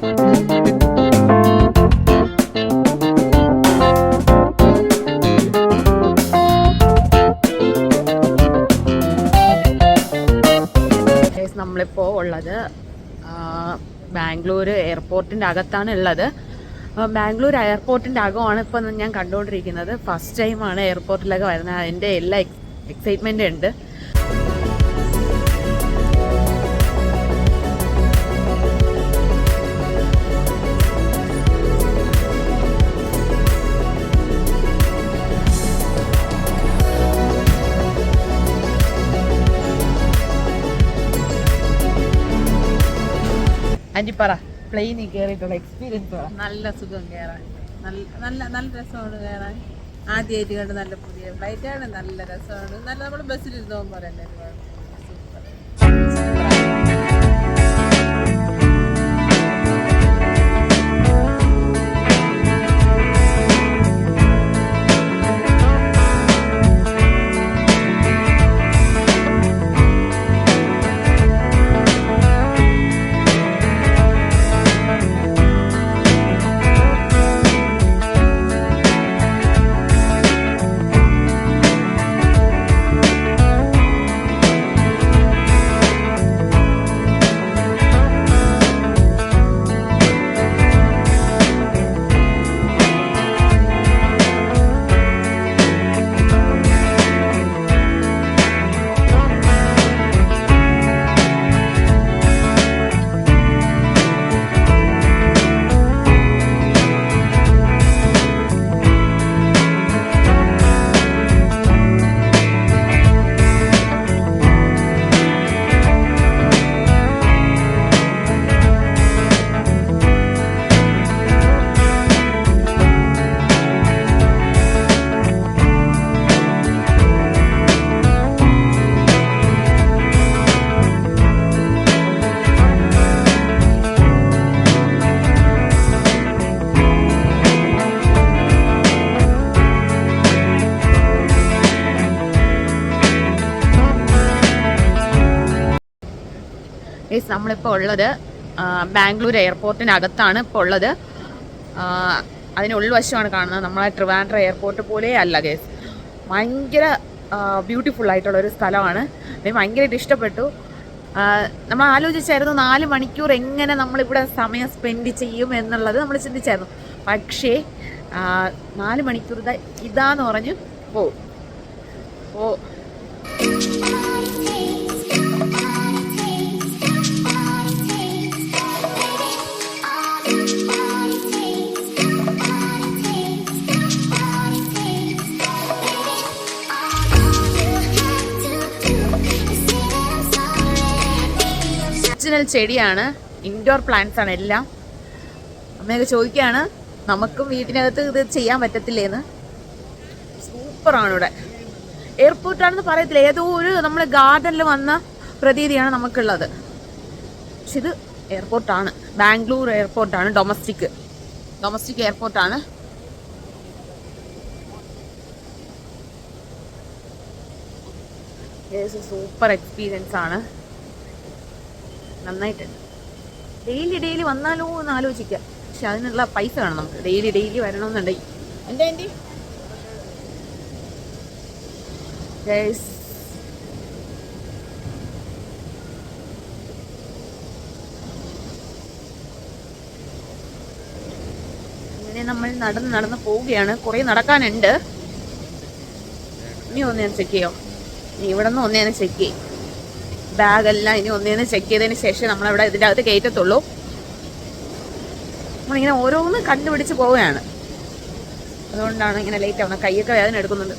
Guys, നമ്മളിപ്പോ ഉള്ളത് ബാംഗ്ലൂർ എയർപോർട്ടിന്റെ അകത്താണ് ഉള്ളത്. ബാംഗ്ലൂർ എയർപോർട്ടിന്റെ അകമാണ് ഇപ്പം ഞാൻ കണ്ടുകൊണ്ടിരിക്കുന്നത്. ഫസ്റ്റ് ടൈമാണ് എയർപോർട്ടിലൊക്കെ വരുന്നത്. അതിന്റെ എല്ലാ എക്സൈറ്റ്മെന്റും ഉണ്ട്. ആന്റി പറ പ്ലെയിനിൽ കയറിയിട്ടുള്ള എക്സ്പീരിയൻസ് നല്ല സുഖം കയറാൻ നല്ല നല്ല നല്ല രസമാണ് കയറാൻ ആദ്യമായിട്ട് കണ്ട് നല്ല പുതിയ ഫ്ലൈറ്റാണ് നല്ല രസമാണ്. നല്ല നമ്മൾ ബസ്സിലിരുന്ന് പോകുമ്പോൾ തന്നെ നമ്മളിപ്പോൾ ഉള്ളത് ബാംഗ്ലൂർ എയർപോർട്ടിനകത്താണ് ഇപ്പോൾ ഉള്ളത്. അതിന് ഉൾവശമാണ് കാണുന്നത്. നമ്മളെ ട്രിവാൻഡ്ര എയർപോർട്ട് പോലെ അല്ല ഗേസ് ഭയങ്കര ബ്യൂട്ടിഫുൾ ആയിട്ടുള്ള ഒരു സ്ഥലമാണ്. എനിക്ക് ഭയങ്കരമായിട്ട് ഇഷ്ടപ്പെട്ടു. നമ്മൾ ആലോചിച്ചായിരുന്നു നാല് മണിക്കൂർ എങ്ങനെ നമ്മളിവിടെ സമയം സ്പെൻഡ് ചെയ്യും എന്നുള്ളത് നമ്മൾ ചിന്തിച്ചായിരുന്നു. പക്ഷേ നാല് മണിക്കൂർ ഇതാ ഇതാന്ന് പറഞ്ഞു പോവും. ഓ ചെടിയാണ്. ഇൻഡോർ പ്ലാന്റ്സ് ആണ് എല്ലാം. അമ്മയൊക്കെ ചോദിക്കുകയാണ് നമുക്കും വീട്ടിനകത്ത് ഇത് ചെയ്യാൻ പറ്റത്തില്ലേന്ന്? സൂപ്പറാണ് ഇവിടെ. എയർപോർട്ടാണെന്ന് പറയത്തില്ല. ഏതോ ഒരു നമ്മൾ ഗാർഡനിൽ വന്ന പ്രതീതിയാണ് നമുക്കുള്ളത്. പക്ഷെ ഇത് എയർപോർട്ടാണ് ബാംഗ്ലൂർ എയർപോർട്ടാണ് ഡൊമസ്റ്റിക് ഡൊമസ്റ്റിക് എയർപോർട്ടാണ് സൂപ്പർ എക്സ്പീരിയൻസ് ആണ്. നന്നായിട്ടുണ്ട്. ഡെയിലി ഡെയിലി വന്നാലോ എന്ന് ആലോചിക്കാം. പക്ഷെ അതിനുള്ള പൈസ വേണം നമുക്ക്. ഡെയിലി ഡെയിലി വരണമെന്നുണ്ടെങ്കിൽ. എന്റെ എന്റെ ഗൈസ് അങ്ങനെ നമ്മൾ നടന്ന് നടന്ന് പോവുകയാണ്. കുറേ നടക്കാനുണ്ട്. ഇനി ഒന്ന് ഞാൻ ചെക്ക് ചെയ്യാം ഇവിടെ നിന്ന് ഒന്ന് ഞാൻ ചെക്ക് ചെയ്യും. ബാഗെല്ലാം ഇനി ഒന്നേന്ന് ചെക്ക് ചെയ്തതിന് ശേഷം നമ്മളവിടെ ഇതിന്റെ അകത്ത് കയറ്റത്തുള്ളൂ. നമ്മളിങ്ങനെ ഓരോന്ന് കണ്ടുപിടിച്ച് പോവുകയാണ്. അതുകൊണ്ടാണ് ഇങ്ങനെ ലേറ്റ് ആവുന്നത് കൈയൊക്കെ വേദന എടുക്കുന്നുണ്ട്.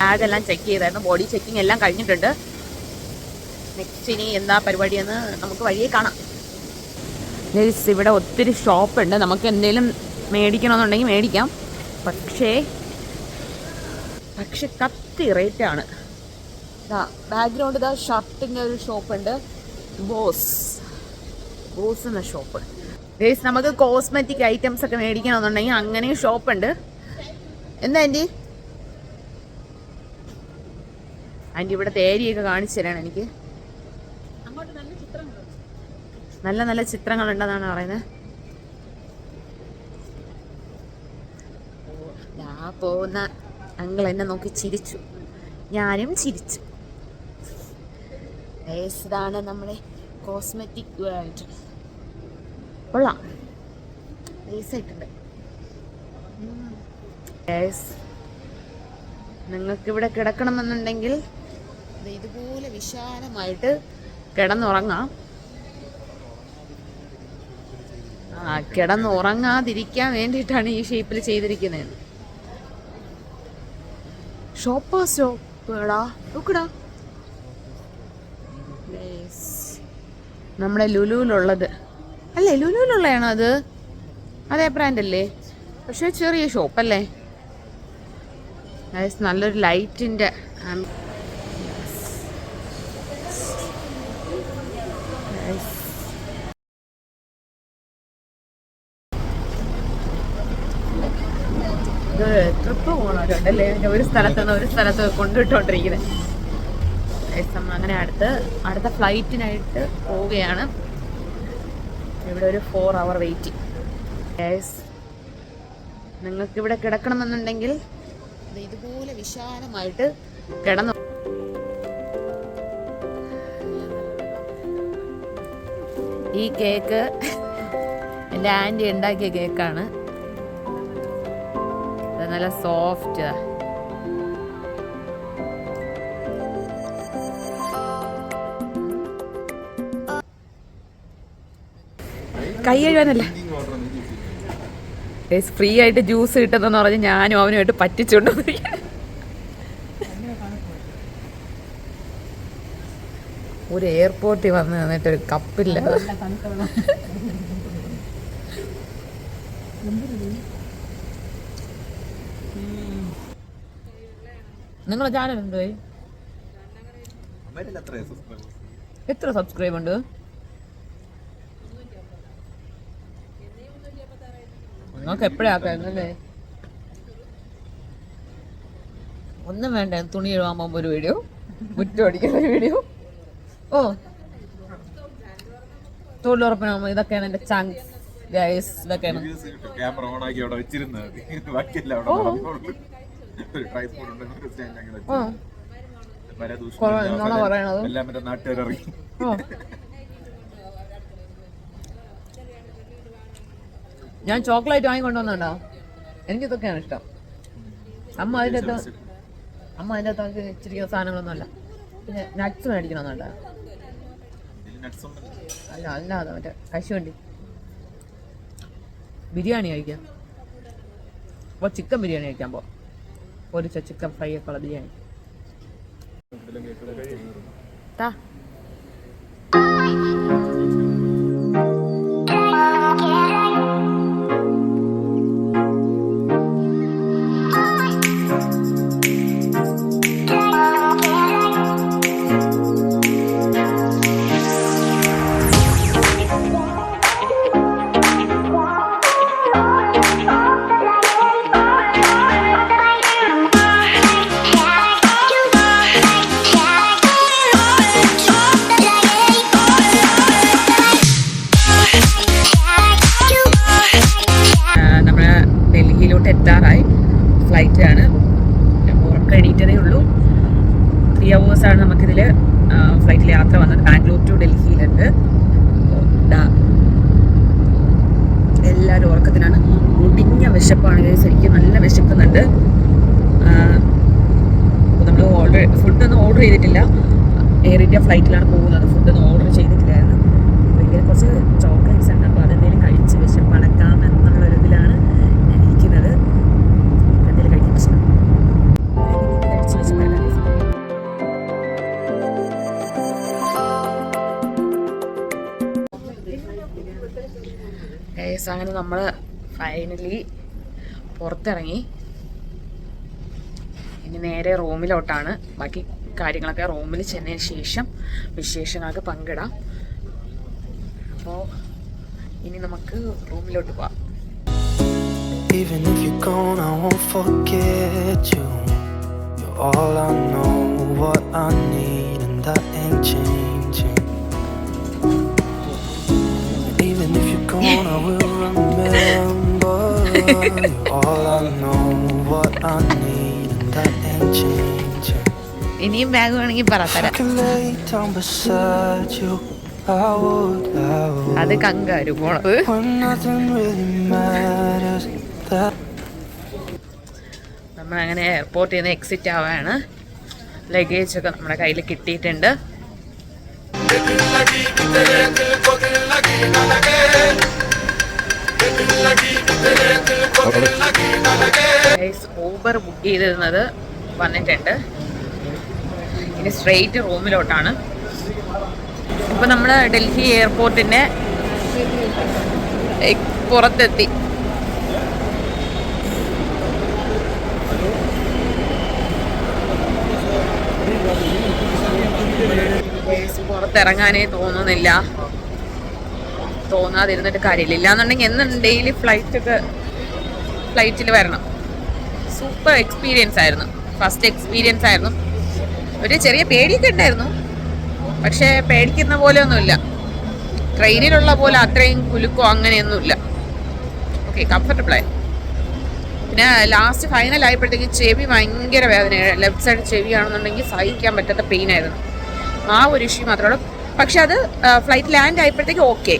ബാഗെല്ലാം ചെക്ക് ചെയ്തായിരുന്നു. ബോഡി ചെക്കിംഗ് എല്ലാം കഴിഞ്ഞിട്ടുണ്ട്. നെക്സ്റ്റ് ഇനി എന്താ പരിപാടിയെന്ന് നമുക്ക് വഴിയെ കാണാം. ലേസ് ഇവിടെ ഒത്തിരി ഷോപ്പുണ്ട് നമുക്ക് എന്തെങ്കിലും മേടിക്കണമെന്നുണ്ടെങ്കിൽ മേടിക്കാം. പക്ഷേ പക്ഷെ കത്തി റേറ്റാണ് ബാക്ക്ഗ്രൗണ്ട് ഇതാ ഷർട്ടിന്റെ ഒരു ഷോപ്പുണ്ട്. ബോസ്. ബോസ് എന്ന ഷോപ്പ്. ഗേസ് നമുക്ക് കോസ്മെറ്റിക് ഐറ്റംസ് ഒക്കെ മേടിക്കണമെന്നുണ്ടെങ്കിൽ അങ്ങനെ ഷോപ്പുണ്ട്. എന്താ ആന്റി ആന്റി ഇവിടെ തേരിയൊക്കെ കാണിച്ചു തരാണ് എനിക്ക്. നല്ല നല്ല ചിത്രങ്ങളുണ്ടെന്നാണ് പറയുന്നത്. ഞാൻ പോകുന്ന അങ്കിൾ എന്നെ നോക്കി ചിരിച്ചു. ഞാനും ചിരിച്ചു. Guys, ഇതാണ് നമ്മുടെ കോസ്മെറ്റിക് വേൾഡ് കൊള്ളാം. ആയിട്ടുണ്ട്. നിങ്ങൾക്ക് ഇവിടെ കിടക്കണമെന്നുണ്ടെങ്കിൽ ഇതുപോലെ വിശാലമായിട്ട് കിടന്നുറങ്ങാം. ആ കിടന്നുറങ്ങാതിരിക്കാൻ വേണ്ടിയിട്ടാണ് ഈ ഷേപ്പിൽ ചെയ്തിരിക്കുന്നത് ഷോപ്പാ ഷോപ്പുകളാ നോക്കടാ. നമ്മുടെ ലുലുവിലുള്ളത്. അല്ലേ? ലുലുവിലുള്ളതാണോ അത്? അതേ ബ്രാൻഡ് അല്ലേ? പക്ഷെ ചെറിയ ഷോപ്പ് അല്ലേ? Guys, നല്ലൊരു ലൈറ്റിന്റെ ട്രിപ്പ് പോകണവരുണ്ടല്ലേ ഒരു സ്ഥലത്തുനിന്ന് ഒരു സ്ഥലത്ത് കൊണ്ടുവിട്ടോണ്ടിരിക്കുന്നത് അങ്ങനെ അടുത്ത് അടുത്ത ഫ്ലൈറ്റിനായിട്ട് പോവുകയാണ്. ഇവിടെ ഒരു ഫോർ അവർ വെയിറ്റിംഗ് നിങ്ങൾക്ക് ഇവിടെ കിടക്കണമെന്നുണ്ടെങ്കിൽ ഇതുപോലെ വിശാലമായിട്ട് കിടന്നു. ഈ കേക്ക് എന്റെ ആന്റി ഉണ്ടാക്കിയ കേക്കാണ്. നല്ല സോഫ്റ്റ് കൈ കഴുകാനല്ല. ഫ്രീ ആയിട്ട് ജ്യൂസ് കിട്ടുന്നെന്ന് പറഞ്ഞ് ഞാനും അവനുമായിട്ട് പറ്റിച്ചുകൊണ്ട് ഒരു എയർപോർട്ടിൽ വന്ന് നിന്നിട്ട് ഒരു കപ്പില്ല നിങ്ങളെ ചാനൽ എന്തോ എത്ര സബ്സ്ക്രൈബ് ഉണ്ട്? നിങ്ങൾക്ക് എപ്പോഴാക്കായിരുന്നല്ലേ ഒന്നും വേണ്ട തുണി എഴുതാൻ പോകുമ്പോൾ ഒരു വീഡിയോ മുറ്റം അടിക്കുന്ന വീഡിയോ. ഓ തൊഴിലുറപ്പിനാകുമ്പോൾ ഇതൊക്കെയാണ് എന്റെ ചങ്ക്സ് ഗൈസ് ഇതൊക്കെയാണ്. ക്യാമറ ഓൺ ആക്കി അവിടെ വെച്ചിരുന്നത് മതി. ബാക്കിയല്ല അവിടെ ഒരു ട്രൈപോഡ് ഉണ്ട് ഒരു stand അങ്ങനെ ഓ വെച്ച്. പരദൂഷണം കൊറേ ഇല്ല, എന്നാണോ പല- പറയണത്? എല്ലാം മറ്റേ നാട്ടുകാരിറങ്ങി ഓ ഞാൻ ചോക്ലേറ്റ് വാങ്ങിക്കൊണ്ടുവന്നുണ്ടോ. എനിക്കിതൊക്കെയാണ് ഇഷ്ടം. അമ്മ അതിന്റെ അകത്ത് അമ്മ അതിന്റെ അകത്ത് ഇച്ചിരി സാധനങ്ങളൊന്നും അല്ല പിന്നെ നട്ട്സ് മേടിക്കണമെന്നുണ്ടോ. അല്ല അല്ലാതെ മറ്റേ കശുവണ്ടി. ബിരിയാണി കഴിക്കാം. അപ്പോൾ ചിക്കൻ ബിരിയാണി കഴിക്കാൻ പോ ഒരു ചിക്കൻ ഫ്രൈ ഒക്കെ ഉള്ള ബിരിയാണി. താ എത്താറായി. ഫ്ലൈറ്റ് ആണ്. ഉറക്കം എണീറ്റതേ ഉള്ളൂ. ത്രീ അവേഴ്സാണ് നമുക്കിതിൽ ഫ്ലൈറ്റിൽ യാത്ര വന്നത്. ബാംഗ്ലൂർ ടു ഡൽഹിയിലുണ്ട്. എല്ലാവരും ഉറക്കത്തിനാണ് മുടിഞ്ഞ വിശപ്പാണ് ശരിക്കും നല്ല വിശക്കുന്നുണ്ട്. നമ്മൾ ഓർഡർ ഫുഡൊന്നും ഓർഡർ ചെയ്തിട്ടില്ല. എയർ ഇന്ത്യ ഫ്ലൈറ്റിലാണ് പോകുന്നത്. ഫുഡൊന്നും ഓർഡർ ചെയ്തിട്ടില്ലായിരുന്നു. ഇതിൽ കുറച്ച് അങ്ങനെ നമ്മൾ ഫൈനലി പുറത്തിറങ്ങി. ഇനി നേരെ റൂമിലോട്ടാണ്. ബാക്കി കാര്യങ്ങളൊക്കെ റൂമിൽ ചെന്നതിന് ശേഷം വിശേഷങ്ങൾക്ക് പങ്കിടാം. അപ്പോൾ ഇനി നമുക്ക് റൂമിലോട്ട് പോവാം. Even if you're gone, I won't forget you. You're all I know, what I need, I bag വേണമെങ്കിൽ would. അത് കങ്കാരു പോണത് നമ്മളങ്ങനെ എയർപോർട്ടിൽ നിന്ന് എക്സിറ്റ് ആവാണ്. ലഗേജ് ഒക്കെ നമ്മുടെ കയ്യിൽ കിട്ടിയിട്ടുണ്ട്. ഊബർ ബുക്ക് ചെയ്തിരുന്നത് വന്നിട്ടുണ്ട്. ഇനി സ്ട്രെയിറ്റ് റൂമിലോട്ടാണ്. ഇപ്പൊ നമ്മൾ ഡൽഹി എയർപോർട്ടിന്റെ പുറത്തെത്തി. പുറത്തിറങ്ങാനേ തോന്നുന്നില്ല. തോന്നാതിരുന്നിട്ട് കാര്യമില്ല. ഇല്ലാന്നുണ്ടെങ്കിൽ എന്നും ഡെയിലി ഫ്ലൈറ്റ് ഒക്കെ ഫ്ലൈറ്റിൽ വരണം. സൂപ്പർ എക്സ്പീരിയൻസ് ആയിരുന്നു. ഫസ്റ്റ് എക്സ്പീരിയൻസ് ആയിരുന്നു. ഒരു ചെറിയ പേടിയൊക്കെ ഉണ്ടായിരുന്നു. പക്ഷേ പേടിക്കുന്ന പോലെ ഒന്നുമില്ല ട്രെയിനിലുള്ള പോലെ അത്രയും കുലുക്കോ അങ്ങനെയൊന്നുമില്ല. ഓക്കെ കംഫർട്ടബിളായി പിന്നെ ലാസ്റ്റ് ഫൈനൽ ആയപ്പോഴത്തേക്ക് ചെവി ഭയങ്കര വേദന ലെഫ്റ്റ് സൈഡ് ചെവി ചെവിയാണെന്നുണ്ടെങ്കിൽ സഹിക്കാൻ പറ്റാത്ത പെയിൻ ആയിരുന്നു. ആ ഒരു ഇഷ്യൂ മാത്രമേ ഉള്ളൂ. പക്ഷെ അത് ഫ്ലൈറ്റ് ലാൻഡ് ആയപ്പോഴത്തേക്ക് ഓക്കെ